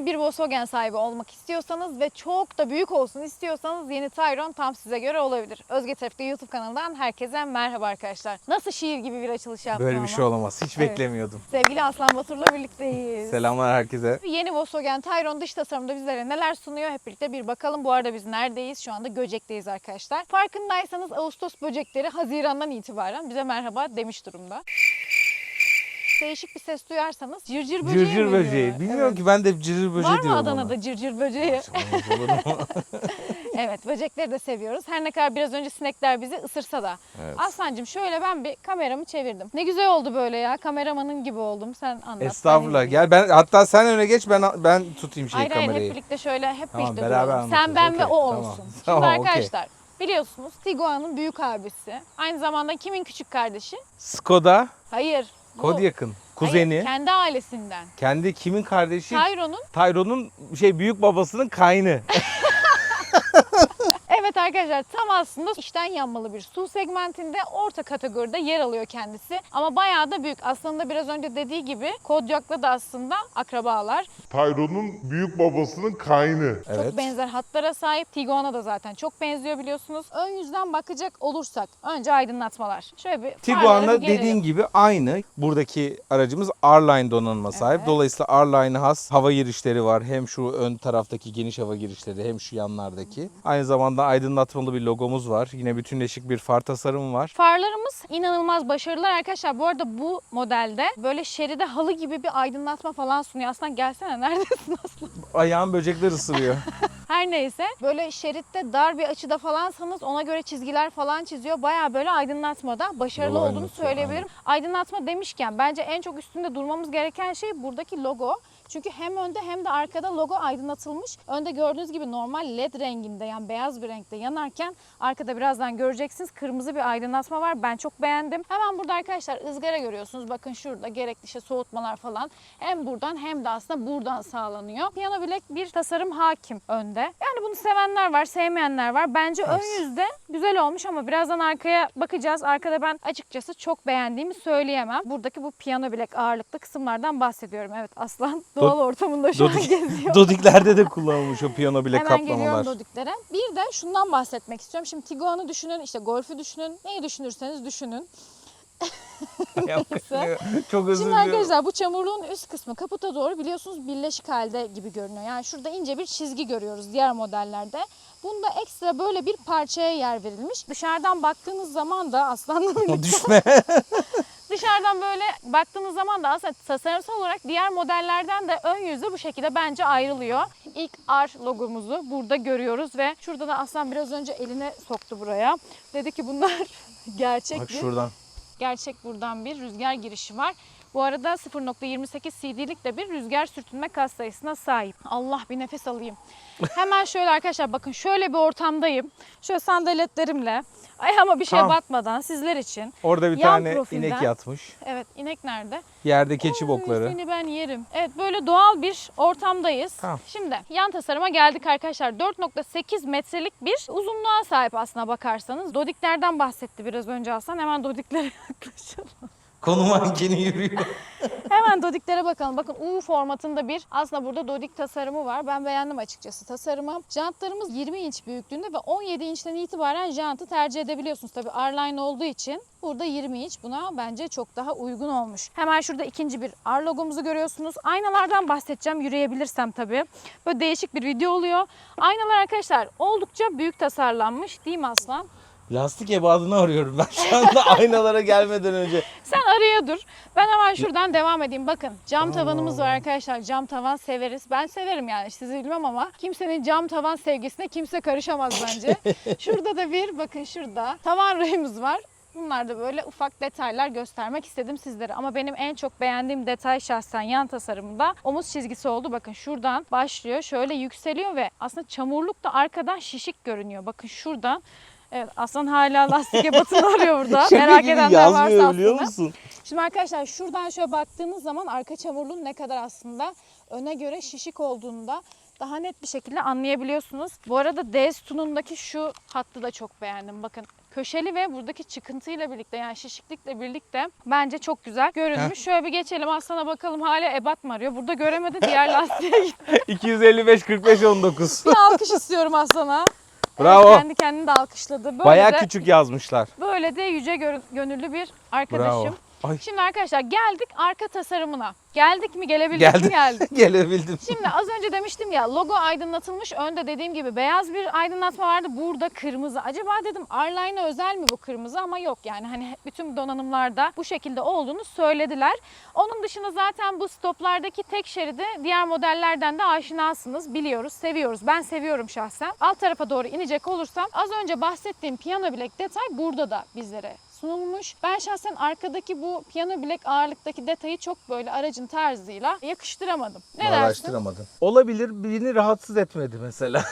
Eğer bir Volkswagen sahibi olmak istiyorsanız ve çok da büyük olsun istiyorsanız yeni Tayron tam size göre olabilir. Özge Trafik'te YouTube kanalından herkese merhaba arkadaşlar. Nasıl şiir gibi bir açılış yaptım Böyle bir ama. şey olamaz. Hiç Evet. beklemiyordum. Sevgili Aslan Batur'la birlikteyiz. Selamlar herkese. Yeni Volkswagen Tayron dış tasarımda bizlere neler sunuyor hep birlikte bir bakalım. Bu arada biz neredeyiz? Şu anda Göcek'teyiz arkadaşlar. Farkındaysanız Ağustos böcekleri Haziran'dan itibaren bize merhaba demiş durumda. Değişik bir ses duyarsanız cırcır böceği Cırcır mi böceği. diyorlar? Bilmiyorum Evet. ki ben de cırcır böceği Var mı diyorum Adana'da ona. cırcır böceği? Olur mu? evet böcekleri de seviyoruz. Her ne kadar biraz önce sinekler bizi ısırsa da. Evet. Aslancığım şöyle ben bir kameramı çevirdim. Ne güzel oldu böyle ya. Kameramanın gibi oldum. Sen anlat. ben izleyeyim. Gel ben hatta sen öne geç ben ben tutayım şey Hayır hayır hep kamerayı. birlikte şöyle hep Tamam, birlikte beraber duralım. Sen anlatacağız. ben ve Okey, o tamam. olsun. Şimdi Tamam, okey. arkadaşlar biliyorsunuz Tiguan'ın büyük abisi. Aynı zamanda kimin küçük kardeşi? Skoda Hayır. Bu- kod yakın. Hayır, Kuzeni. kendi ailesinden. Kendi kimin kardeşi? Tayron'un Tayron'un şey büyük babasının kaynı. Evet arkadaşlar tam aslında işten yanmalı bir su segmentinde orta kategoride yer alıyor kendisi. Ama bayağı da büyük. Aslında biraz önce dediği gibi Kodiak'la da aslında akrabalar. Tayron'un büyük babasının kaynı. Evet. Çok benzer hatlara sahip. Tiguan'a da zaten çok benziyor biliyorsunuz. Ön yüzden bakacak olursak önce aydınlatmalar. Şöyle bir farları Tiguan'la bir gelelim. dediğin gibi aynı. Buradaki aracımız R-Line donanıma sahip. Evet. Dolayısıyla R-Line'a has hava girişleri var. Hem şu ön taraftaki geniş hava girişleri hem şu yanlardaki. Aynı zamanda aydınlatmalı bir logomuz var. Yine bütünleşik bir far tasarımı var. Farlarımız inanılmaz başarılılar arkadaşlar. Bu arada bu modelde böyle şeride halı gibi bir aydınlatma falan sunuyor. Aslan gelsene neredesin aslan? Ayağım böcekler ısırıyor. Her neyse böyle şeritte dar bir açıda falansanız ona göre çizgiler falan çiziyor. Baya böyle aydınlatmada başarılı Yol olduğunu söyleyebilirim. Aydınlatma demişken bence en çok üstünde durmamız gereken şey buradaki logo. Çünkü hem önde hem de arkada logo aydınlatılmış. Önde gördüğünüz gibi normal led renginde yani beyaz bir renkte yanarken arkada birazdan göreceksiniz kırmızı bir aydınlatma var. Ben çok beğendim. Hemen burada arkadaşlar ızgara görüyorsunuz. Bakın şurada gerekli işte soğutmalar falan hem buradan hem de aslında buradan sağlanıyor. Piyano bilek bir tasarım hakim önde. Yani bunu sevenler var, sevmeyenler var. Bence ön yüzde güzel olmuş ama birazdan arkaya bakacağız. Arkada ben açıkçası çok beğendiğimi söyleyemem. Buradaki bu piyano bilek ağırlıklı kısımlardan bahsediyorum. Evet Aslan doğal ortamında şu an Dodik- geziyor. Dodiklerde de kullanılmış o piyano bile Hemen geliyorum kaplamalar. Dodik'lere. Bir de şundan bahsetmek istiyorum. Şimdi Tiguan'ı düşünün, işte Golf'ü düşünün. Neyi düşünürseniz düşünün. Çok özür Şimdi diliyorum. arkadaşlar bu çamurluğun üst kısmı kaputa doğru biliyorsunuz birleşik halde gibi görünüyor. Yani şurada ince bir çizgi görüyoruz diğer modellerde. Bunda ekstra böyle bir parçaya yer verilmiş. Dışarıdan baktığınız zaman da aslanla birlikte Düşme. dışarıdan böyle baktığınız zaman da aslında tasarımsal olarak diğer modellerden de ön yüzü bu şekilde bence ayrılıyor. İlk R logomuzu burada görüyoruz ve şurada da aslan biraz önce eline soktu buraya. Dedi ki bunlar gerçek Bak bir şuradan. Gerçek buradan bir rüzgar girişi var. Bu arada 0.28 cc'lik de bir rüzgar sürtünme kas sayısına sahip. Allah bir nefes alayım. Hemen şöyle arkadaşlar bakın şöyle bir ortamdayım. Şöyle sandaletlerimle ayağıma bir şey Tamam. batmadan sizler için. Orada bir Yan tane profilden- inek yatmış. Evet inek nerede? Yerde keçi Oy, bokları. Seni ben yerim. Evet böyle doğal bir ortamdayız. Tamam. Şimdi yan tasarıma geldik arkadaşlar. 4.8 metrelik bir uzunluğa sahip aslına bakarsanız. Dodiklerden bahsetti biraz önce Hasan. Hemen dodiklere yaklaşalım. Konu mankeni yürüyor. Hemen dodiklere bakalım. Bakın U formatında bir aslında burada dodik tasarımı var. Ben beğendim açıkçası tasarımı. Jantlarımız 20 inç büyüklüğünde ve 17 inçten itibaren jantı tercih edebiliyorsunuz. Tabii R-Line olduğu için burada 20 inç buna bence çok daha uygun olmuş. Hemen şurada ikinci bir R logomuzu görüyorsunuz. Aynalardan bahsedeceğim yürüyebilirsem tabii. Böyle değişik bir video oluyor. Aynalar arkadaşlar oldukça büyük tasarlanmış değil mi Aslan? Lastik ebadını arıyorum ben şu anda aynalara gelmeden önce. Sen araya dur. Ben hemen şuradan devam edeyim. Bakın cam tavanımız var arkadaşlar. Cam tavan severiz. Ben severim yani sizi bilmem ama kimsenin cam tavan sevgisine kimse karışamaz bence. şurada da bir bakın şurada tavan rayımız var. Bunlar da böyle ufak detaylar göstermek istedim sizlere. Ama benim en çok beğendiğim detay şahsen yan tasarımında omuz çizgisi oldu. Bakın şuradan başlıyor. Şöyle yükseliyor ve aslında çamurluk da arkadan şişik görünüyor. Bakın şuradan Evet Aslan hala lastik ebatını arıyor burada. Şaka Merak gibi edenler varsa yazmıyor biliyor aslında. musun? Şimdi arkadaşlar şuradan şöyle baktığınız zaman arka çamurluğun ne kadar aslında öne göre şişik olduğunda daha net bir şekilde anlayabiliyorsunuz. Bu arada D sütunundaki şu hattı da çok beğendim. Bakın köşeli ve buradaki çıkıntıyla birlikte yani şişiklikle birlikte bence çok güzel görünmüş. Şöyle bir geçelim aslana bakalım hala ebat mı arıyor? Burada göremedi diğer lastiğe gitti. 255 45 19. Bir alkış istiyorum aslana. Bravo. Kendi kendini de alkışladı. Böyle Bayağı de, küçük yazmışlar. Böyle de yüce gönüllü bir arkadaşım. Bravo. Ay Şimdi arkadaşlar geldik arka tasarımına. Geldik mi gelebildik Geldim. mi geldik. gelebildim. Şimdi az önce demiştim ya logo aydınlatılmış. Önde dediğim gibi beyaz bir aydınlatma vardı. Burada kırmızı. Acaba dedim Arline'a özel mi bu kırmızı ama yok yani hani bütün donanımlarda bu şekilde olduğunu söylediler. Onun dışında zaten bu stoplardaki tek şeridi diğer modellerden de aşinasınız. Biliyoruz, seviyoruz. Ben seviyorum şahsen. Alt tarafa doğru inecek olursam az önce bahsettiğim piyano bilek detay burada da bizlere sunulmuş. Ben şahsen arkadaki bu piyano bilek ağırlıktaki detayı çok böyle aracın tarzıyla yakıştıramadım. Ne dersin? Olabilir birini rahatsız etmedi mesela.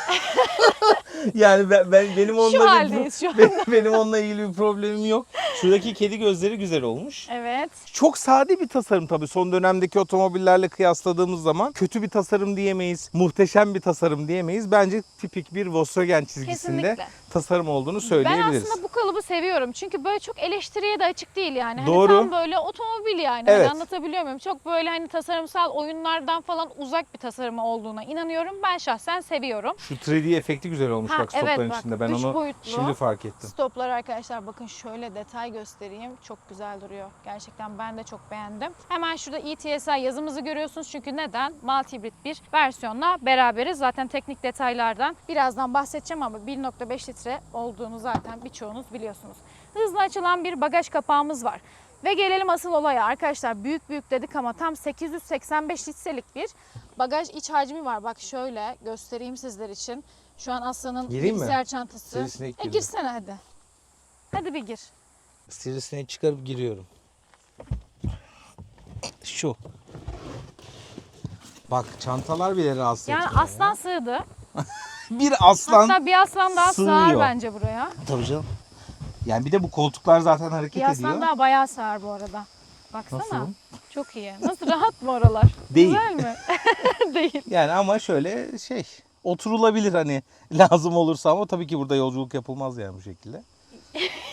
yani ben, ben benim onunla Şu bir- haldeyiz şu an. benim, benim onunla ilgili bir problemim yok. Şuradaki kedi gözleri güzel olmuş. Evet. Çok sade bir tasarım tabii. Son dönemdeki otomobillerle kıyasladığımız zaman kötü bir tasarım diyemeyiz. Muhteşem bir tasarım diyemeyiz. Bence tipik bir Volkswagen çizgisinde Kesinlikle. Tasarım olduğunu Ben söyleyebiliriz. aslında bu kalıbı seviyorum. Çünkü böyle çok eleştiriye de açık değil yani. Hani Doğru. tam böyle otomobil yani. Hani Evet. anlatabiliyor muyum? Çok böyle hani tasarımsal oyunlardan falan uzak bir tasarımı olduğuna inanıyorum. Ben şahsen seviyorum. Şu 3D efekti güzel olmuş Ha, bak stopların evet bak, içinde. Ben onu boyutlu. şimdi fark ettim. Stoplar arkadaşlar bakın şöyle detay göstereyim. Çok güzel duruyor. Gerçekten ben de çok beğendim. Hemen şurada ETSI yazımızı görüyorsunuz. Çünkü neden? Multi hibrit bir versiyonla beraberiz. Zaten teknik detaylardan birazdan bahsedeceğim ama 1.5 litre olduğunu zaten birçoğunuz biliyorsunuz. Hızlı açılan bir bagaj kapağımız var. Ve gelelim asıl olaya arkadaşlar. Büyük büyük dedik ama tam 885 litrelik bir bagaj iç hacmi var. Bak şöyle göstereyim sizler için. Şu an Aslan'ın Gireyim mi? bilgisayar çantası. Sivrisinek E, girdi. girsene hadi. Hadi bir gir. Sivrisineği çıkarıp giriyorum. Şu. Bak çantalar bile rahatsız Yani etmiyor aslan ya. sığdı. Bir aslan. Hatta bir aslan daha sığar sığıyor. bence buraya. Tabii canım. Yani bir de bu koltuklar zaten hareket Bir aslan ediyor. daha bayağı sığar bu arada. Baksana. Nasıl? Çok iyi. Nasıl rahat mı oralar? Değil. Güzel mi? Değil. Yani ama şöyle şey oturulabilir hani lazım olursa ama tabii ki burada yolculuk yapılmaz yani bu şekilde.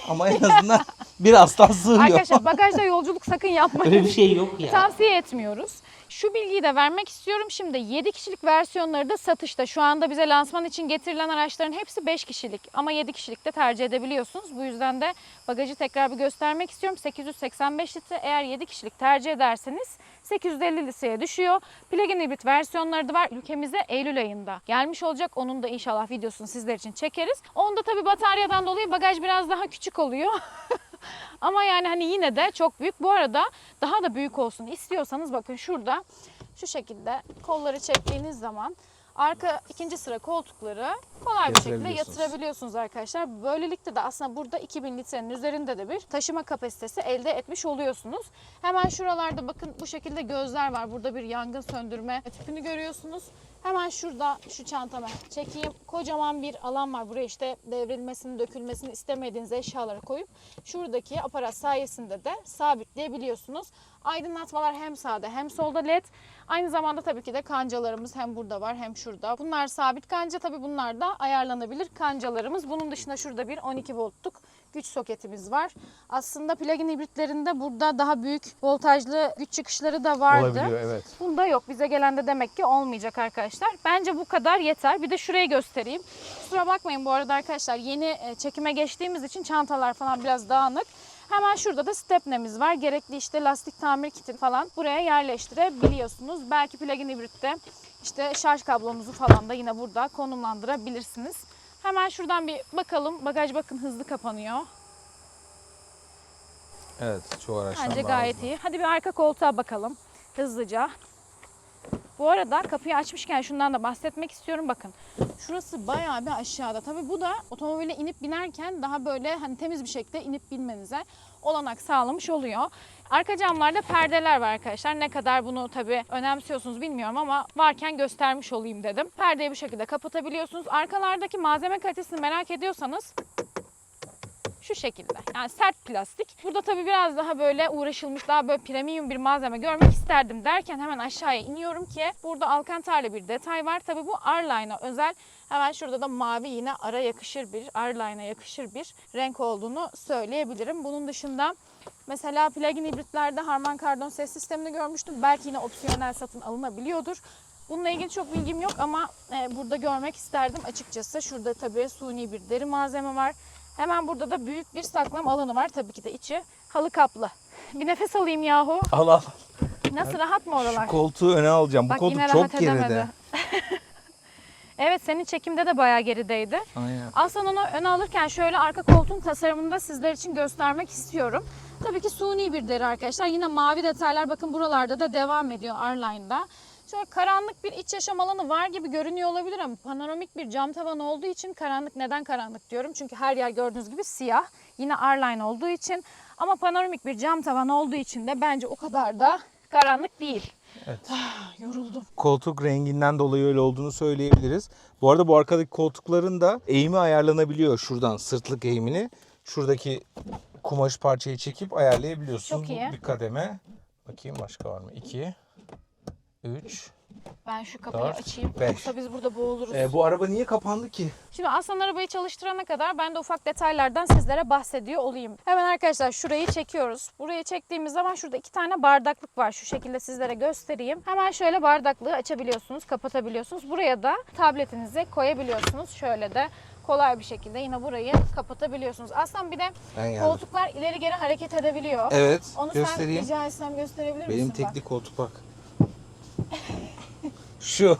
Ama en azından bir aslan sığıyor. Arkadaşlar bagajda yolculuk sakın yapmayın. Öyle bir şey yok ya. Tavsiye etmiyoruz. Şu bilgiyi de vermek istiyorum. Şimdi 7 kişilik versiyonları da satışta. Şu anda bize lansman için getirilen araçların hepsi 5 kişilik. Ama 7 kişilik de tercih edebiliyorsunuz. Bu yüzden de bagajı tekrar bir göstermek istiyorum. 885 litre eğer 7 kişilik tercih ederseniz 850 litreye düşüyor. Plug-in hibrit versiyonları da var. Ülkemize Eylül ayında gelmiş olacak. Onun da inşallah videosunu sizler için çekeriz. Onda tabii bataryadan dolayı bagaj biraz daha küçük oluyor. Ama yani hani yine de çok büyük. Bu arada daha da büyük olsun istiyorsanız bakın şurada şu şekilde kolları çektiğiniz zaman arka ikinci sıra koltukları kolay bir şekilde Yatırabiliyorsunuz. arkadaşlar. Böylelikle de aslında burada 2000 litrenin üzerinde de bir taşıma kapasitesi elde etmiş oluyorsunuz. Hemen şuralarda bakın bu şekilde gözler var. Burada bir yangın söndürme tüpünü görüyorsunuz. Hemen şurada şu çantama çekeyim. Kocaman bir alan var. Buraya işte devrilmesini, dökülmesini istemediğiniz eşyaları koyup şuradaki aparat sayesinde de sabitleyebiliyorsunuz. Aydınlatmalar hem sağda hem solda led. Aynı zamanda tabii ki de kancalarımız hem burada var hem şurada. Bunlar sabit kanca tabii bunlar da ayarlanabilir kancalarımız. Bunun dışında şurada bir 12 voltluk güç soketimiz var. Aslında plug-in hibritlerinde burada daha büyük voltajlı güç çıkışları da vardı. Olabiliyor evet. Bunda yok. Bize gelen de demek ki olmayacak arkadaşlar. Bence bu kadar yeter. Bir de şurayı göstereyim. Kusura bakmayın bu arada arkadaşlar. Yeni e, çekime geçtiğimiz için çantalar falan biraz dağınık. Hemen şurada da stepnemiz var. Gerekli işte lastik tamir kiti falan buraya yerleştirebiliyorsunuz. Belki plug-in hibritte işte şarj kablomuzu falan da yine burada konumlandırabilirsiniz. Hemen şuradan bir bakalım. Bagaj bakın hızlı kapanıyor. Evet çoğu araçtan Bence daha gayet hızlı. iyi. Hadi bir arka koltuğa bakalım hızlıca. Bu arada kapıyı açmışken şundan da bahsetmek istiyorum. Bakın şurası bayağı bir aşağıda. Tabii bu da otomobile inip binerken daha böyle hani temiz bir şekilde inip binmenize olanak sağlamış oluyor. Arka camlarda perdeler var arkadaşlar. Ne kadar bunu tabii önemsiyorsunuz bilmiyorum ama varken göstermiş olayım dedim. Perdeyi bu şekilde kapatabiliyorsunuz. Arkalardaki malzeme kalitesini merak ediyorsanız Şu şekilde. Yani sert plastik. Burada tabii biraz daha böyle uğraşılmış, daha böyle premium bir malzeme görmek isterdim derken hemen aşağıya iniyorum ki burada alkantarlı bir detay var. Tabii bu R-Line'a özel. Hemen şurada da mavi yine ara yakışır bir, R-Line'a yakışır bir renk olduğunu söyleyebilirim. Bunun dışında mesela plug-in hibritlerde Harman Kardon ses sistemini görmüştüm. Belki yine opsiyonel satın alınabiliyordur. Bununla ilgili çok bilgim yok ama e, burada görmek isterdim açıkçası. Şurada tabii suni bir deri malzeme var. Hemen burada da büyük bir saklam alanı var. Tabii ki de içi halı kaplı. Bir nefes alayım yahu. Al al. Nasıl rahat mı oralar? Şu koltuğu öne alacağım. Bak Bu koltuk çok geride. evet senin çekimde de bayağı gerideydi. Aynen. Aslında onu öne alırken şöyle arka koltuğun tasarımını da sizler için göstermek istiyorum. Tabii ki suni bir deri arkadaşlar. Yine mavi detaylar bakın buralarda da devam ediyor R-Line'da. Şöyle karanlık bir iç yaşam alanı var gibi görünüyor olabilir ama panoramik bir cam tavan olduğu için karanlık neden karanlık diyorum? Çünkü her yer gördüğünüz gibi siyah. Yine R-Line olduğu için ama panoramik bir cam tavan olduğu için de bence o kadar da karanlık değil. Evet. Ah, yoruldum. Koltuk renginden dolayı öyle olduğunu söyleyebiliriz. Bu arada bu arkadaki koltukların da eğimi ayarlanabiliyor şuradan sırtlık eğimini. Şuradaki kumaş parçayı çekip ayarlayabiliyorsun. Çok iyi. Bu bir kademe. Bakayım başka var mı? 2 3 Ben şu kapıyı Dört, açayım. beş. Yoksa biz burada boğuluruz. e, Bu araba niye kapandı ki? Şimdi Aslan arabayı çalıştırana kadar ben de ufak detaylardan sizlere bahsediyor olayım. Hemen arkadaşlar şurayı çekiyoruz. Burayı çektiğimiz zaman şurada iki tane bardaklık var. Şu şekilde sizlere göstereyim. Hemen şöyle bardaklığı açabiliyorsunuz, kapatabiliyorsunuz. Buraya da tabletinizi koyabiliyorsunuz. Şöyle de kolay bir şekilde yine burayı kapatabiliyorsunuz. Aslan bir de Ben geldim. koltuklar ileri geri hareket edebiliyor. Evet Onu göstereyim. sen rica etsem gösterebilir Benim misin? bak? teknik koltuk bak. Şu.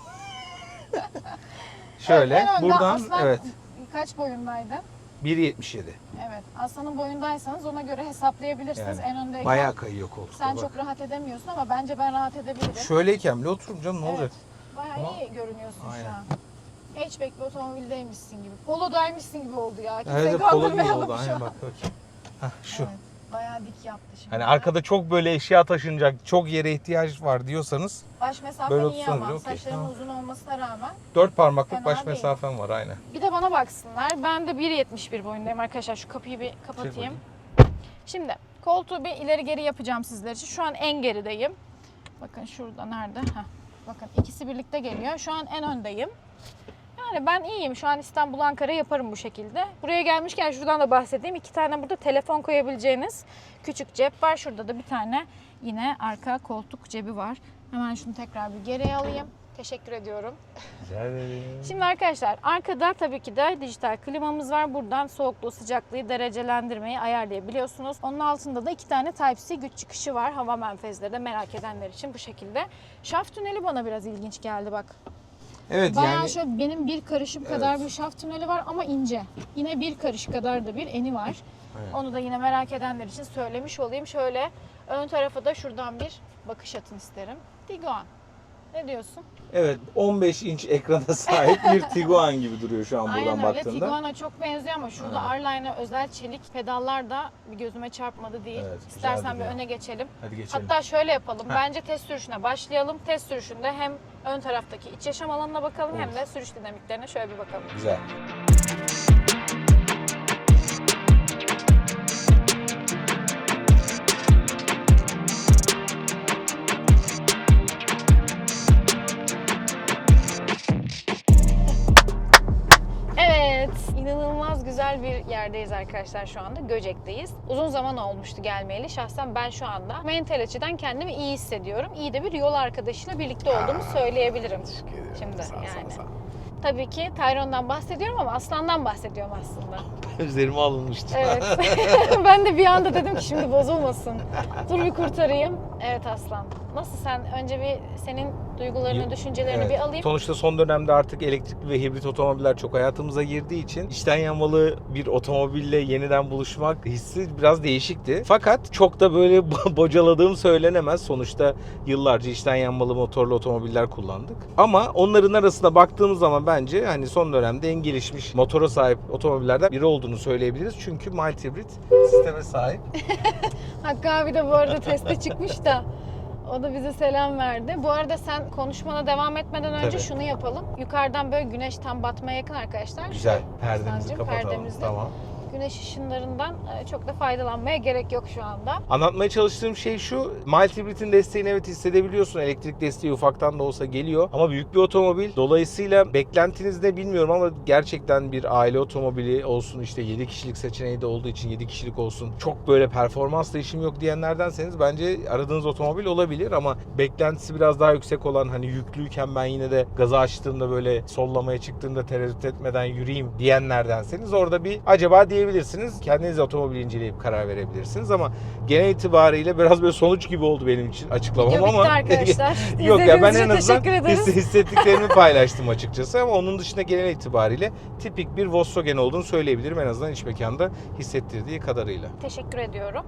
Şöyle En önde buradan Aslan evet kaç boyundaydın? 1.77. Evet. Aslanın boyundaysanız ona göre hesaplayabilirsiniz. Yani en öndeyken Bayağı kayıyor koltuk. sen bak. çok rahat edemiyorsun ama bence ben rahat edebilirim. Şöyleyken bile otururum canım ne olacak? Bayağı iyi görünüyorsun şu Aynen. an. Hatchback bir otomobildeymişsin gibi. Polo'daymışsın gibi oldu ya. Kimseyi Evet polo gibi oldu aynen bak bakayım. Hah, şu. Evet, bayağı dik yaptı şimdi. Hani arkada çok böyle eşya taşınacak, çok yere ihtiyaç var diyorsanız Baş mesafen böyle iyi ama tamam. uzun olmasına rağmen. dört parmaklık baş değil. mesafem var aynen. Bir de bana baksınlar. Ben de 1.71 boyundayım arkadaşlar. Şu kapıyı bir kapatayım. Şimdi koltuğu bir ileri geri yapacağım sizler için. Şu an en gerideyim. Bakın şurada nerede? Heh. Bakın ikisi birlikte geliyor. Şu an en öndeyim. Yani ben iyiyim. Şu an İstanbul Ankara yaparım bu şekilde. Buraya gelmişken şuradan da bahsedeyim. İki tane burada telefon koyabileceğiniz küçük cep var. Şurada da bir tane yine arka koltuk cebi var. Hemen şunu tekrar bir geriye alayım. Teşekkür ediyorum. Rica ederim. Şimdi arkadaşlar arkada tabii ki de dijital klimamız var. Buradan soğukluğu sıcaklığı derecelendirmeyi ayarlayabiliyorsunuz. Onun altında da iki tane Type-C güç çıkışı var. Hava menfezleri de merak edenler için bu şekilde. Şaft tüneli bana biraz ilginç geldi bak. Evet Bayağı yani şöyle benim bir karışım kadar bir şaft tüneli var ama ince. Yine bir karış kadar da bir eni var. Evet. Onu da yine merak edenler için söylemiş olayım. Şöyle ön tarafa da şuradan bir bakış atın isterim. Tiguan. Ne diyorsun? evet 15 inç ekrana sahip bir Tiguan gibi duruyor şu an buradan Aynen öyle. baktığında. Tiguan'a çok benziyor ama şurada R-Line'a özel çelik pedallar da bir gözüme çarpmadı değil. Evet, güzel İstersen bir duruyor. öne geçelim. Hadi geçelim. Hatta şöyle yapalım. Bence test sürüşüne başlayalım. Test sürüşünde hem ön taraftaki iç yaşam alanına bakalım hem de sürüş dinamiklerine şöyle bir bakalım. Güzel. Yerdeyiz arkadaşlar şu anda. Göcek'teyiz. Uzun zaman olmuştu gelmeyeli. Şahsen ben şu anda mental açıdan kendimi iyi hissediyorum. İyi de bir yol arkadaşıyla birlikte olduğumu söyleyebilirim. Şimdi yani. Tabii ki Tayron'dan bahsediyorum ama Aslan'dan bahsediyorum aslında. Üzerime alınmıştı. Evet. ben de bir anda dedim ki şimdi bozulmasın. Dur bir kurtarayım. Evet Aslan. Nasıl sen? Önce bir senin duygularını, düşüncelerini Evet. bir alayım. Sonuçta son dönemde artık elektrikli ve hibrit otomobiller çok hayatımıza girdiği için içten yanmalı bir otomobille yeniden buluşmak hissi biraz değişikti. Fakat çok da böyle bo- bocaladığım söylenemez. Sonuçta yıllarca içten yanmalı motorlu otomobiller kullandık. Ama onların arasında baktığımız zaman bence hani son dönemde en gelişmiş motora sahip otomobillerden biri olduğunu söyleyebiliriz. Çünkü mild hibrit sisteme sahip. Hakkı abi de bu arada teste da o da bize selam verdi. Bu arada sen konuşmana devam etmeden önce Tabii. şunu yapalım. Yukarıdan böyle güneş tam batmaya yakın arkadaşlar. Güzel. Perdemizi Aslancığım, kapatalım. perdemizi. Tamam. Güneş ışınlarından e, çok da faydalanmaya gerek yok şu anda. Anlatmaya çalıştığım şey şu. Mild desteğini evet hissedebiliyorsun. Elektrik desteği ufaktan da olsa geliyor. Ama büyük bir otomobil. Dolayısıyla beklentiniz ne bilmiyorum ama gerçekten bir aile otomobili olsun işte 7 kişilik seçeneği de olduğu için 7 kişilik olsun. Çok böyle performansla işim yok diyenlerdenseniz bence aradığınız otomobil olabilir ama beklentisi biraz daha yüksek olan hani yüklüyken ben yine de gazı açtığımda böyle sollamaya çıktığımda tereddüt etmeden yürüyeyim diyenlerdenseniz orada bir acaba diyebilirsiniz. Kendiniz otomobili inceleyip karar verebilirsiniz ama genel itibariyle biraz böyle sonuç gibi oldu benim için açıklamam Video ama arkadaşlar. Yok ya ben en azından hissettiklerimi paylaştım açıkçası ama onun dışında genel itibariyle tipik bir Volkswagen olduğunu söyleyebilirim en azından iç mekanda hissettirdiği kadarıyla. Teşekkür ediyorum.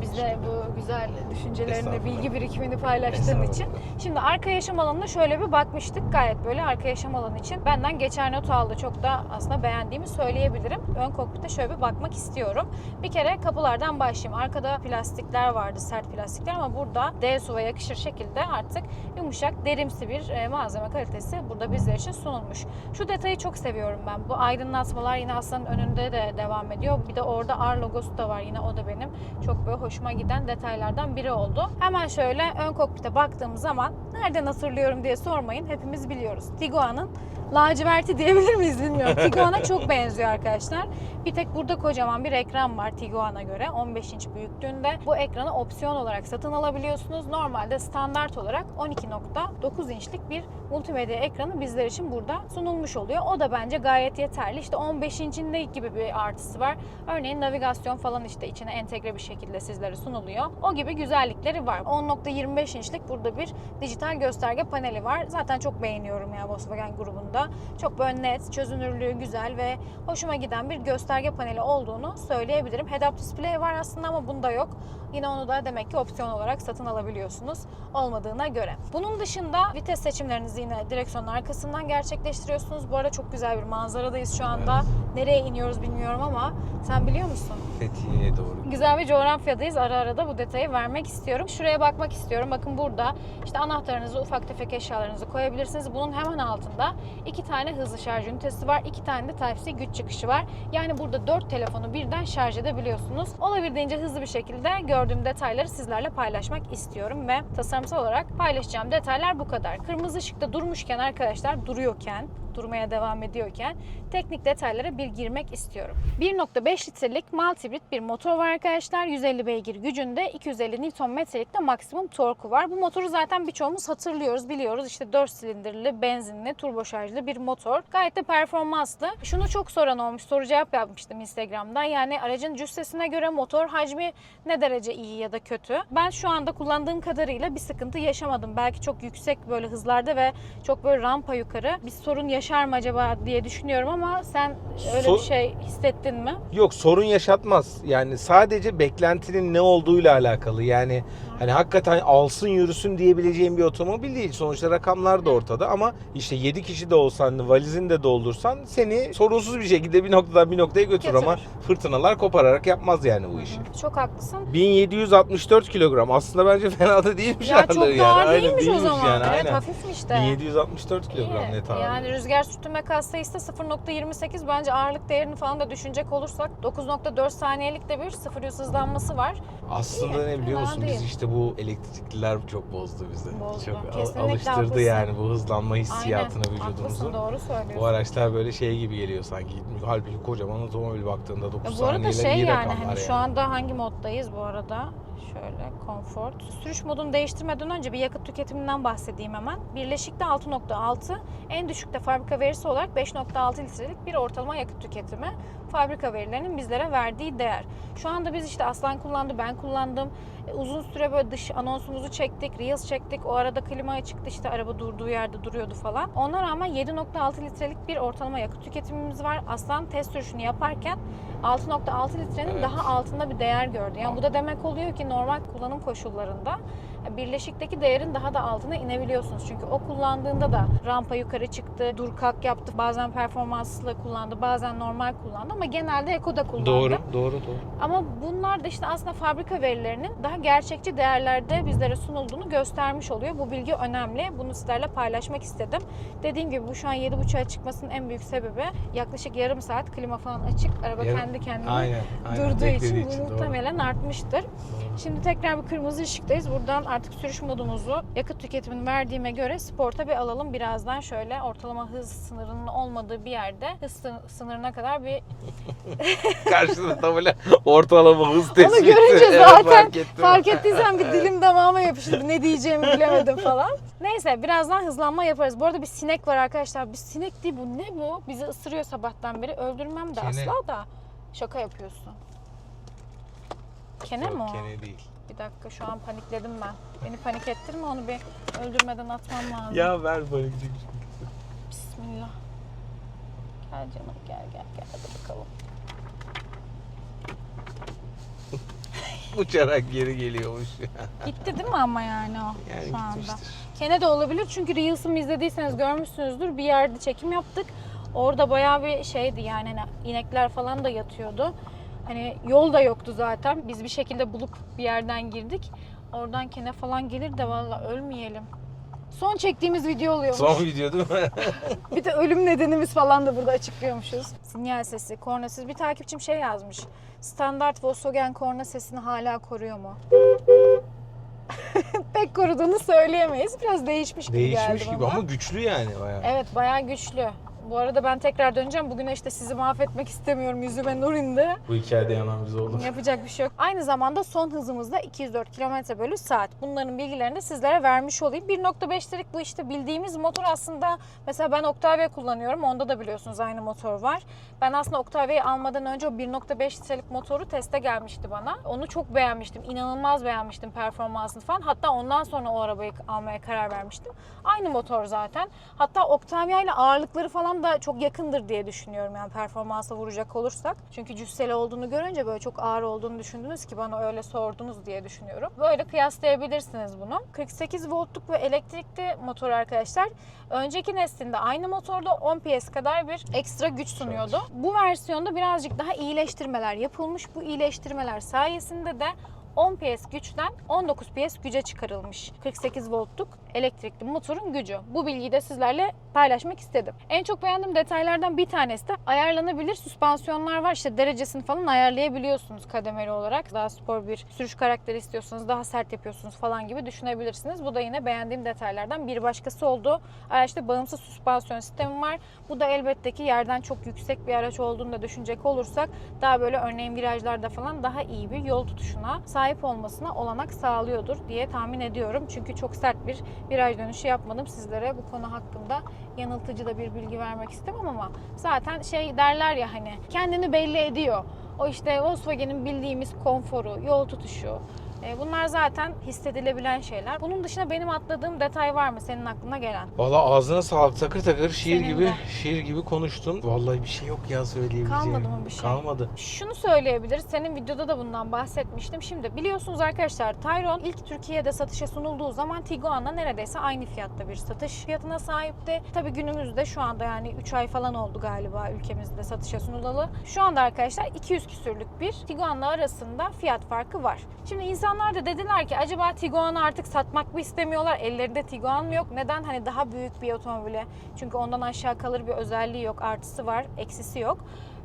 Bize bu güzel düşüncelerini, bilgi birikimini paylaştığın için. Şimdi arka yaşam alanına şöyle bir bakmıştık. Gayet böyle arka yaşam alanı için benden geçer not aldı. Çok da aslında beğendiğimi söyleyebilirim. Ön kokpite şöyle bir bakmak istiyorum. Bir kere kapılardan başlayayım. Arkada plastikler vardı, sert plastikler ama burada D SUV'a yakışır şekilde artık yumuşak, derimsi bir e, malzeme kalitesi burada bizler için sunulmuş. Şu detayı çok seviyorum ben. Bu aydınlatmalar yine Aslan'ın önünde de devam ediyor. Bir de orada R logosu da var yine o da benim çok böyle hoşuma giden detaylardan biri oldu. Hemen şöyle ön kokpite baktığımız zaman nereden hatırlıyorum diye sormayın. Hepimiz biliyoruz. Tiguan'ın laciverti diyebilir miyiz bilmiyorum. Tiguan'a çok benziyor arkadaşlar. Bir tek burada kocaman bir ekran var Tiguan'a göre 15 inç büyüklüğünde. Bu ekranı opsiyon olarak satın alabiliyorsunuz. Normalde standart olarak 12.9 inçlik bir multimedya ekranı bizler için burada sunulmuş oluyor. O da bence gayet yeterli. İşte 15 incin ne gibi bir artısı var? Örneğin navigasyon falan işte içine entegre bir şekilde sizlere sunuluyor. O gibi güzellikleri var. 10.25 inçlik burada bir dijital gösterge paneli var. Zaten çok beğeniyorum ya Volkswagen grubunda. Çok böyle net, çözünürlüğü güzel ve hoşuma giden bir gösterge paneli olduğunu söyleyebilirim. Head-up display var aslında ama bunda yok. Yine onu da demek ki opsiyon olarak satın alabiliyorsunuz olmadığına göre. Bunun dışında vites seçimlerinizi yine direksiyonun arkasından gerçekleştiriyorsunuz. Bu arada çok güzel bir manzaradayız şu anda. Nereye iniyoruz bilmiyorum ama sen biliyor musun? Fethiye'ye doğru. Güzel bir coğrafyadayız. Ara ara da bu detayı vermek istiyorum. Şuraya bakmak istiyorum. Bakın burada işte anahtarınızı, ufak tefek eşyalarınızı koyabilirsiniz. Bunun hemen altında iki tane hızlı şarj ünitesi var. iki tane de Type-C güç çıkışı var. Yani burada dört telefonu birden şarj edebiliyorsunuz. Olabildiğince hızlı bir şekilde gördüğüm detayları sizlerle paylaşmak istiyorum ve tasarımsal olarak paylaşacağım detaylar bu kadar. Kırmızı ışıkta durmuşken arkadaşlar duruyorken durmaya devam ediyorken teknik detaylara bir girmek istiyorum. 1.5 litrelik mild hibrit bir motor var arkadaşlar. 150 beygir gücünde 250 Nm'lik de maksimum torku var. Bu motoru zaten birçoğumuz hatırlıyoruz, biliyoruz. İşte 4 silindirli, benzinli, turbo şarjlı bir motor. Gayet de performanslı. Şunu çok soran olmuş. Soru cevap yapmıştım Instagram'dan. Yani aracın cüssesine göre motor hacmi ne derece iyi ya da kötü? Ben şu anda kullandığım kadarıyla bir sıkıntı yaşamadım. Belki çok yüksek böyle hızlarda ve çok böyle rampa yukarı bir sorun yaşar mı acaba diye düşünüyorum ama sen öyle So- bir şey hissettin mi? Yok sorun yaşatmaz. Yani sadece beklentinin ne olduğuyla alakalı. Yani hani hakikaten alsın yürüsün diyebileceğim bir otomobil değil. Sonuçta rakamlar da ortada ama işte 7 kişi de olsan valizini de doldursan seni sorunsuz bir şekilde bir noktadan bir noktaya götürür Götürür. ama fırtınalar kopararak yapmaz yani bu işi. Çok haklısın. 1764 kilogram. Aslında bence fena da değilmiş Ya çok da yani. ağır Aynen, değilmiş o değilmiş zaman. Yani, evet aynen. hafifmiş de. 1764 kilogram İyi. net ağırlığı. Yani rüzgar sürtünme katsayısı da 0.28 bence ağırlık değerini falan da düşünecek olursak 9.4 saniyelik de bir sıfır hızlanması var. Aslında İyi, ne biliyor musun biz işte bu elektrikliler çok bozdu bizi. Bozdu. Çok Kesinlikle alıştırdı haklısın. yani bu hızlanma hissiyatına Aynen. vücudumuzu. Haklısın doğru söylüyorsun. Bu araçlar böyle şey gibi geliyor sanki. Halbuki kocaman otomobil baktığında 9 Ya bu arada saniyeyle şey yani hani yani. şu anda hangi moddayız bu arada? Şöyle konfor. Sürüş modunu değiştirmeden önce bir yakıt tüketiminden bahsedeyim hemen. Birleşikte 6.6, en düşükte fabrika verisi olarak 5.6 litrelik bir ortalama yakıt tüketimi. Fabrika verilerinin bizlere verdiği değer. Şu anda biz işte Aslan kullandı, ben kullandım. E, Uzun süre böyle dış anonsumuzu çektik, Reels çektik. O arada klima çıktı işte araba durduğu yerde duruyordu falan. Ona rağmen 7.6 litrelik bir ortalama yakıt tüketimimiz var. Aslan test sürüşünü yaparken 6.6 litrenin Evet. daha altında bir değer gördü. Yani bu da demek oluyor ki normal kullanım koşullarında birleşikteki değerin daha da altına inebiliyorsunuz. Çünkü o kullandığında da rampa yukarı çıktı, dur kalk yaptı. Bazen performanslı kullandı, bazen normal kullandı ama genelde ekoda kullandı. Doğru, doğru, doğru. Ama bunlar da işte aslında fabrika verilerinin daha gerçekçi değerlerde bizlere sunulduğunu göstermiş oluyor. Bu bilgi önemli. Bunu sizlerle paylaşmak istedim. Dediğim gibi bu şu an 7.30'a çıkmasının en büyük sebebi yaklaşık yarım saat klima falan açık. Araba Yarım- kendi kendine Aynen, aynen. durduğu Beklediği için bu doğru. muhtemelen artmıştır. Şimdi tekrar bir kırmızı ışıktayız. Buradan artık sürüş modumuzu yakıt tüketimini verdiğime göre sporta bir alalım. Birazdan şöyle ortalama hız sınırının olmadığı bir yerde hız sı- sınırına kadar bir Karşıda tabela ortalama hız tespiti. Onu görünce Evet, zaten fark ettim. fark ettiysen bir dilim damağıma yapıştı. Ne diyeceğimi bilemedim falan. Neyse birazdan hızlanma yaparız. Bu arada bir sinek var arkadaşlar. Bir sinek değil bu. Ne bu? Bizi ısırıyor sabahtan beri. Öldürmem de Kene. asla da. Şaka yapıyorsun. Kene mi o? Kene değil. Bir dakika şu an panikledim ben. Beni panik ettirme onu bir öldürmeden atmam lazım. Ya ver küçük. Bismillah. Gel canım gel gel gel hadi bakalım. Uçarak geri geliyormuş. Gitti değil mi ama yani o Yani şu anda. gitmiştir. Kene de olabilir çünkü Reels'ımı izlediyseniz görmüşsünüzdür. Bir yerde çekim yaptık. Orada bayağı bir şeydi yani hani inekler falan da yatıyordu. Hani yol da yoktu zaten. Biz bir şekilde bulup bir yerden girdik. Oradan kene falan gelir de valla ölmeyelim. Son çektiğimiz video oluyormuş. Son video değil mi? Bir de ölüm nedenimiz falan da burada açıklıyormuşuz. Sinyal sesi, kornasız. Bir takipçim şey yazmış. Standart Volkswagen korna sesini hala koruyor mu? Pek koruduğunu söyleyemeyiz. Biraz değişmiş gibi Değişmiş geldi gibi bana. ama güçlü yani bayağı. Evet bayağı güçlü. Bu arada ben tekrar döneceğim. Bugün işte sizi mahvetmek istemiyorum. Yüzüme nur indi. Bu hikayede yanan biz olduk. Yapacak bir şey yok. Aynı zamanda son hızımız da 204 km bölü saat. Bunların bilgilerini de sizlere vermiş olayım. 1.5'lik bu işte bildiğimiz motor aslında mesela ben Octavia kullanıyorum. Onda da biliyorsunuz aynı motor var. Ben aslında Octavia'yı almadan önce o 1.5 litrelik motoru teste gelmişti bana. Onu çok beğenmiştim. İnanılmaz beğenmiştim performansını falan. Hatta ondan sonra o arabayı almaya karar vermiştim. Aynı motor zaten. Hatta Octavia ile ağırlıkları falan da çok yakındır diye düşünüyorum yani performansa vuracak olursak. Çünkü cüsseli olduğunu görünce böyle çok ağır olduğunu düşündünüz ki bana öyle sordunuz diye düşünüyorum. Böyle kıyaslayabilirsiniz bunu. 48 voltluk ve elektrikli motor arkadaşlar. Önceki neslinde aynı motorda 10 PS kadar bir ekstra güç sunuyordu. Bu versiyonda birazcık daha iyileştirmeler yapılmış. Bu iyileştirmeler sayesinde de 10 PS güçten 19 PS güce çıkarılmış. 48 voltluk elektrikli motorun gücü. Bu bilgiyi de sizlerle paylaşmak istedim. En çok beğendiğim detaylardan bir tanesi de ayarlanabilir süspansiyonlar var. İşte derecesini falan ayarlayabiliyorsunuz kademeli olarak. Daha spor bir sürüş karakteri istiyorsanız daha sert yapıyorsunuz falan gibi düşünebilirsiniz. Bu da yine beğendiğim detaylardan bir başkası oldu. Araçta bağımsız süspansiyon sistemi var. Bu da elbette ki yerden çok yüksek bir araç olduğunu da düşünecek olursak daha böyle örneğin virajlarda falan daha iyi bir yol tutuşuna sahip olmasına olanak sağlıyordur diye tahmin ediyorum. Çünkü çok sert bir viraj dönüşü yapmadım. Sizlere bu konu hakkında yanıltıcı da bir bilgi vermek istemem ama zaten şey derler ya hani kendini belli ediyor. O işte Volkswagen'in bildiğimiz konforu, yol tutuşu, Bunlar zaten hissedilebilen şeyler. Bunun dışında benim atladığım detay var mı senin aklına gelen? Valla ağzına sağlık takır takır şiir Senin gibi de. şiir gibi konuştun. Vallahi bir şey yok ya söyleyebileceğim. Kalmadı mı bir şey? Kalmadı. Şunu söyleyebiliriz. Senin videoda da bundan bahsetmiştim. Şimdi biliyorsunuz arkadaşlar Tayron ilk Türkiye'de satışa sunulduğu zaman Tiguan'la neredeyse aynı fiyatta bir satış fiyatına sahipti. Tabii günümüzde şu anda yani 3 ay falan oldu galiba ülkemizde satışa sunulalı. Şu anda arkadaşlar 200 küsürlük bir Tiguan'la arasında fiyat farkı var. Şimdi insanlar da dediler ki acaba Tiguan'ı artık satmak mı istemiyorlar? Ellerinde Tiguan mı yok? Neden hani daha büyük bir otomobile? Çünkü ondan aşağı kalır bir özelliği yok. Artısı var, eksisi yok.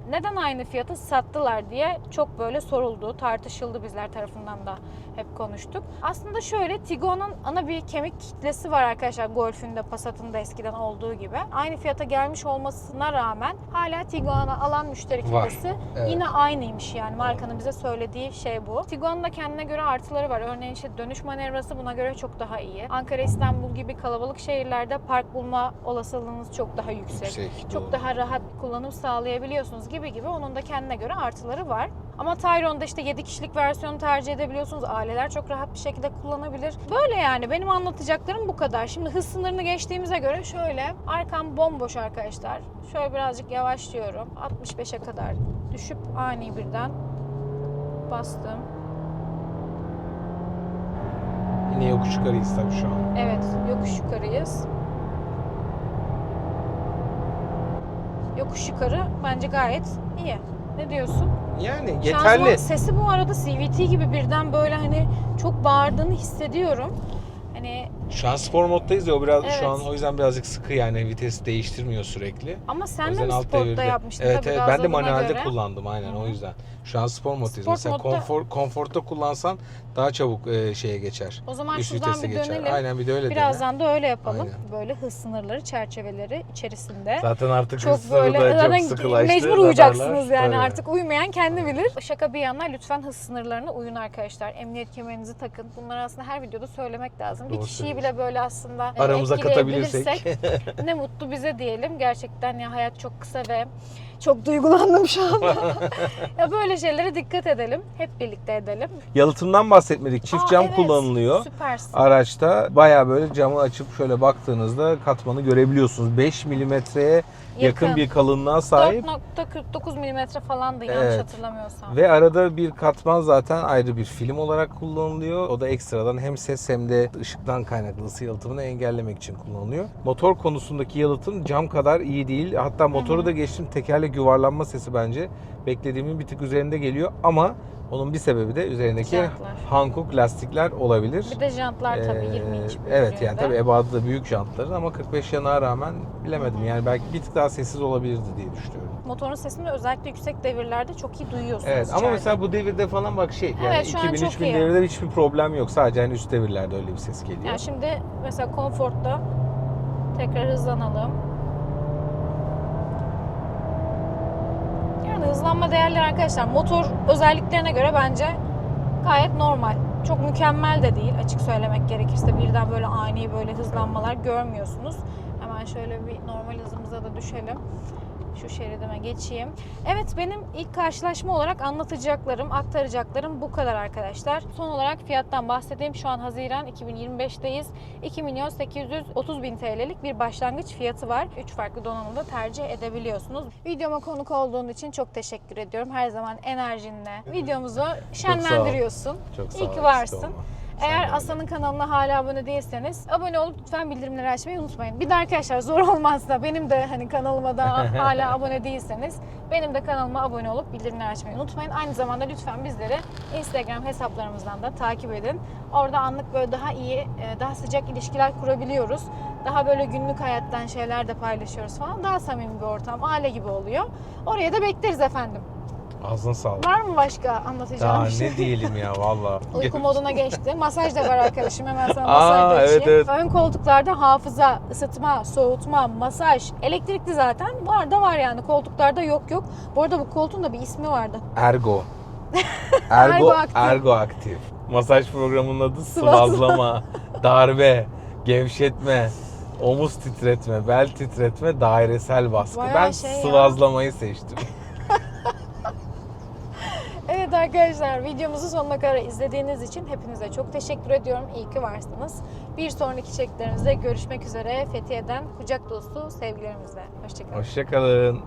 Neden aynı fiyatı sattılar diye çok böyle soruldu, tartışıldı bizler tarafından da hep konuştuk. Aslında şöyle Tiguan'ın ana bir kemik kitlesi var arkadaşlar Golf'ün de Passat'ın da eskiden olduğu gibi. Aynı fiyata gelmiş olmasına rağmen hala Tiguan'ı alan müşteri Var. kitlesi Evet. yine aynıymış yani markanın bize söylediği şey bu. Tiguan'ın da kendine göre artıları var. Örneğin işte dönüş manevrası buna göre çok daha iyi. Ankara, İstanbul gibi kalabalık şehirlerde park bulma olasılığınız çok daha yüksek. Yüksek, Çok doğru. daha rahat kullanım sağlayabiliyorsunuz gibi gibi onun da kendine göre artıları var. Ama Tayron'da işte 7 kişilik versiyonu tercih edebiliyorsunuz. Aileler çok rahat bir şekilde kullanabilir. Böyle yani benim anlatacaklarım bu kadar. Şimdi hız sınırını geçtiğimize göre şöyle arkam bomboş arkadaşlar. Şöyle birazcık yavaşlıyorum. 65'e kadar düşüp ani birden bastım. Yine yokuş yukarıyız tabii şu an. Evet, yokuş yukarıyız. Yokuş yukarı bence gayet iyi. Ne diyorsun? Yani Şanzıman yeterli. sesi bu arada CVT gibi birden böyle hani çok bağırdığını hissediyorum. Hani Şu an spor moddayız ya o biraz Evet. şu an o yüzden birazcık sıkı yani vites değiştirmiyor sürekli. ama sen de mi sportta devirde. yapmıştın Evet tabii evet ben de manuelde göre. kullandım aynen Hı hı. o yüzden. Şu an spor moddayız. Spor Mesela modda- konfor konforta kullansan daha çabuk e, şeye geçer. O zaman Üst şuradan bir geçer. dönelim. Aynen bir de öyle dene. Birazdan da öyle yapalım. Aynen. Böyle hız sınırları çerçeveleri içerisinde. Zaten artık çok hız sınırı böyle da zaten çok sıkılaştı. mecbur radarlar. uyuyacaksınız yani Tabii. artık uyumayan kendi bilir. Şaka bir yana lütfen hız sınırlarına uyun arkadaşlar. Emniyet kemerinizi takın. Bunları aslında her videoda söylemek lazım. bir Doğru kişiyi söylüyorsun. bile böyle aslında e, Aramıza katabilirsek. ne mutlu bize diyelim. Gerçekten ya hayat çok kısa ve çok duygulandım şu anda. ya böyle şeylere dikkat edelim. Hep birlikte edelim. Yalıtımdan bahsetmedik. Çift Aa, cam evet. kullanılıyor. Süpersin. Araçta baya böyle camı açıp şöyle baktığınızda katmanı görebiliyorsunuz. 5 milimetreye yakın. Yakın. bir kalınlığa sahip. 4.49 milimetre falandı yanlış Evet. hatırlamıyorsam. Ve arada bir katman zaten ayrı bir film olarak kullanılıyor. O da ekstradan hem ses hem de ışıktan kaynaklı ısı yalıtımını engellemek için kullanılıyor. Motor konusundaki yalıtım cam kadar iyi değil. Hatta motoru da geçtim tekerlek yuvarlanma sesi bence beklediğimin bir tık üzerinde geliyor ama onun bir sebebi de üzerindeki Jantlar. Hankook lastikler olabilir. Bir de jantlar tabii Ee, 20 inç Evet büyüklüğünde. yani tabii ebadı da büyük jantların ama 45 yanına rağmen bilemedim. Yani belki bir tık daha sessiz olabilirdi diye düşünüyorum. Motorun sesini özellikle yüksek devirlerde çok iyi duyuyorsunuz. Evet ama içeride. mesela bu devirde falan bak şey yani Evet, şu an 2000 çok 3000 iyi. devirde hiçbir problem yok. Sadece hani üst devirlerde öyle bir ses geliyor. Yani şimdi mesela konforta tekrar hızlanalım. Yani hızlanma değerleri arkadaşlar motor özelliklerine göre bence gayet normal. Çok mükemmel de değil açık söylemek gerekirse birden böyle ani böyle hızlanmalar görmüyorsunuz. Hemen şöyle bir normal hızımıza da düşelim. Şu şeridime geçeyim. Evet benim ilk karşılaşma olarak anlatacaklarım, aktaracaklarım bu kadar arkadaşlar. Son olarak fiyattan bahsedeyim. Şu an Haziran 2025'teyiz. 2 milyon 830 bin TL'lik bir başlangıç fiyatı var. 3 farklı donanımda tercih edebiliyorsunuz. Videoma konuk olduğun için çok teşekkür ediyorum. Her zaman enerjinle videomuzu şenlendiriyorsun. Çok sağ İyi ol, ki eksik varsın. olma. Eğer Aslan'ın kanalına hala abone değilseniz abone olup lütfen bildirimleri açmayı unutmayın. Bir de arkadaşlar zor olmazsa benim de hani kanalıma da hala abone değilseniz benim de kanalıma abone olup bildirimleri açmayı unutmayın. Aynı zamanda lütfen bizleri Instagram hesaplarımızdan da takip edin. Orada anlık böyle daha iyi, e, daha sıcak ilişkiler kurabiliyoruz. Daha böyle günlük hayattan şeyler de paylaşıyoruz falan. Daha samimi bir ortam, aile gibi oluyor. Oraya da bekleriz efendim. Ağzına sağlık. Var mı başka anlatacağım Daha bir şey? ne diyelim ya valla. Uyku moduna geçti. Masaj da var arkadaşım. Hemen sana masaj da evet, evet. Ön koltuklarda hafıza, ısıtma, soğutma, masaj. Elektrikli zaten. Var da var yani. Koltuklarda yok yok. Bu arada bu koltuğun da bir ismi vardı. Ergo. Ergo, Ergo aktif. Ergo aktif. Masaj programının adı Sıvazlama. sıvazlama, darbe, gevşetme, omuz titretme, bel titretme, dairesel baskı. Bayağı ben şey ya. sıvazlamayı seçtim. Evet arkadaşlar videomuzu sonuna kadar izlediğiniz için hepinize çok teşekkür ediyorum. İyi ki varsınız. Bir sonraki çeklerimizde görüşmek üzere. Fethiye'den kucak dolusu sevgilerimizle. Hoşçakalın. Hoşçakalın.